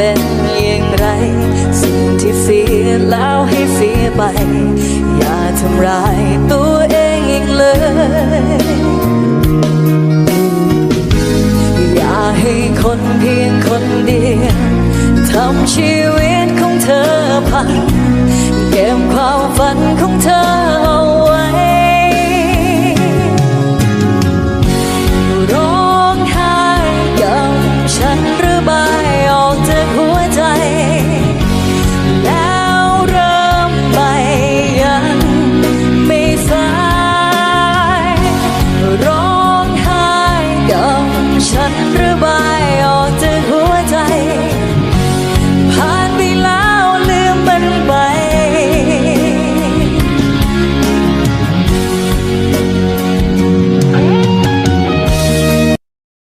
เป็นอย่างไร สิ่งที่เสียแล้วให้เสียไป อย่าทำร้ายตัวเองอีกเลย อย่าให้คนเพียงคนเดียวทำชีว รัก